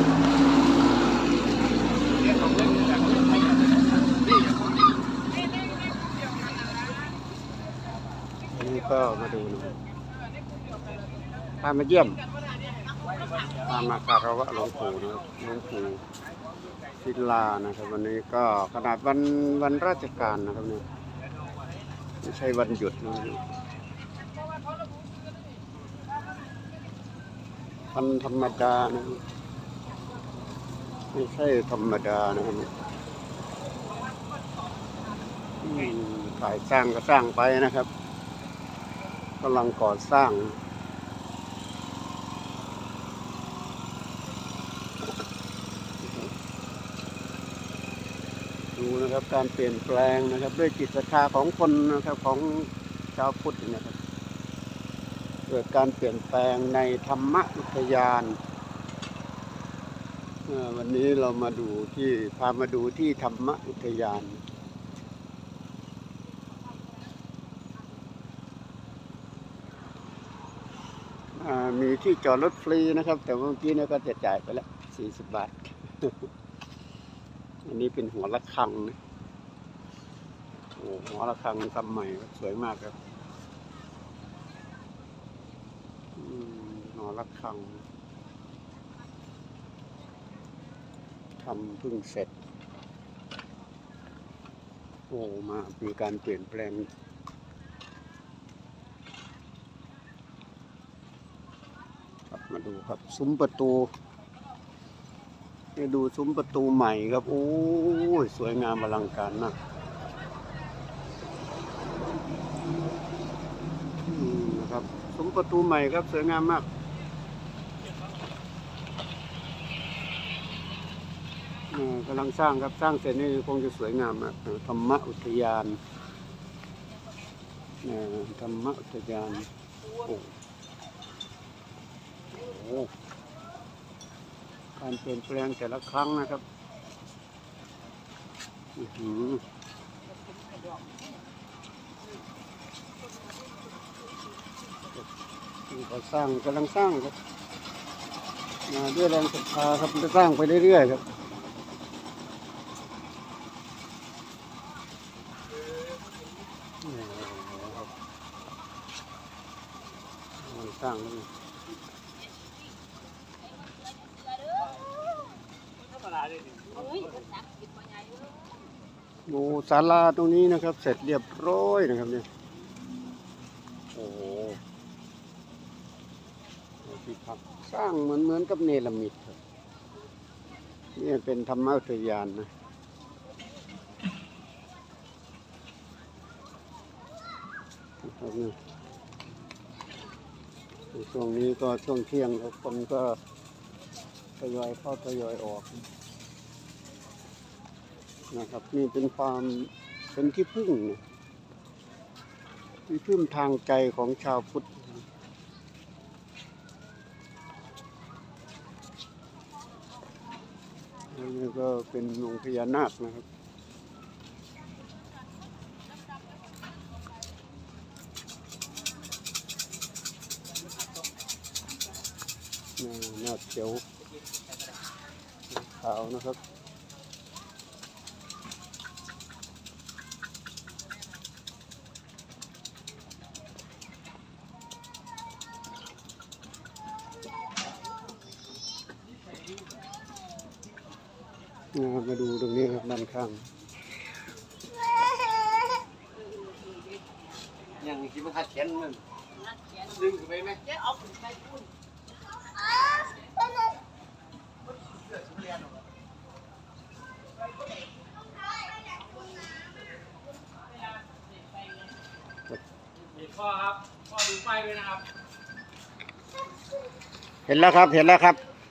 อันนี้ก็มาดูนะพามาเยี่ยมพามาคารวะหลวงปู่นะครับหลวงปู่ศิลานะครับ วันนี้ก็ขนาดวันวันราชการนะครับเนี่ยไม่ใช่วันหยุดนะครับวันธรรมดานะครับ ไม่ใช่ธรรมดานะครับถ่ายสร้างก็สร้างไปนะครับกำลังก่อสร้างดูนะครับการเปลี่ยนแปลงนะครับ ด้วยจิตศรัทธาของคนนะครับของชาวพุทธนะครับ เกิดการเปลี่ยนแปลงในธรรมอุทยาน วันนี้เรามาดูที่พามาดูที่ธรรมอุทยาน มีที่จอดรถฟรีนะครับ แต่เมื่อกี้เนี่ยก็จะจ่ายไปแล้ว40บาท อันนี้เป็นหัวระฆังนะโอ้หัวระฆังทำใหม่สวยมากครับหัวระฆัง ทำเพิ่งเสร็จ โอ้มามีการเปลี่ยนแปลง ครับมาดูครับ ซุ้มประตูนี่ดูซุ้มประตูใหม่ครับ โอ้ย สวยงามอลังการมากนะครับซุ้มประตูใหม่ครับ สวยงามมาก อ่า กำลังสร้างครับสร้างเสร็จนี่คงจะสวยงามมากธรรมอุทยานอ่าธรรมอุทยานโอ้โหการเปลี่ยนแปลงแต่ละครั้งนะครับอือหือก็สร้างกำลังสร้างครับมาด้วยแรงศรัทธาครับจะสร้างไปเรื่อยๆครับนี่ครับกำลัง สร้างแล้วนี่ดูศาลาตรงนี้นะครับ เสร็จเรียบร้อยนะครับเนี่ยโอ้โหที่พักสร้างเหมือนเหมือนกับเนลมิตครับนี่เป็นธรรมอุทยานนะนะครับเนี่ย ช่วงนี้ก็ช่วงเที่ยงครับคนก็ทยอยเข้าทยอยออก นะครับนี่เป็นความเป็นที่พึ่งนะที่พึ่งทางใจของชาวพุทธนนี้ก็เป็นองค์พญานาคนะครับ นี่นาเขียวขาวนะครับนะครับมาดูตรงนี้ครับด้านข้าง ยังคิดว่าขาดแขนมันดึงไปไหมพ่อ ครับพ่อดูไฟด้วยนะครับ เห็นแล้วครับ เห็นแล้วครับ